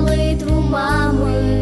молитву мами.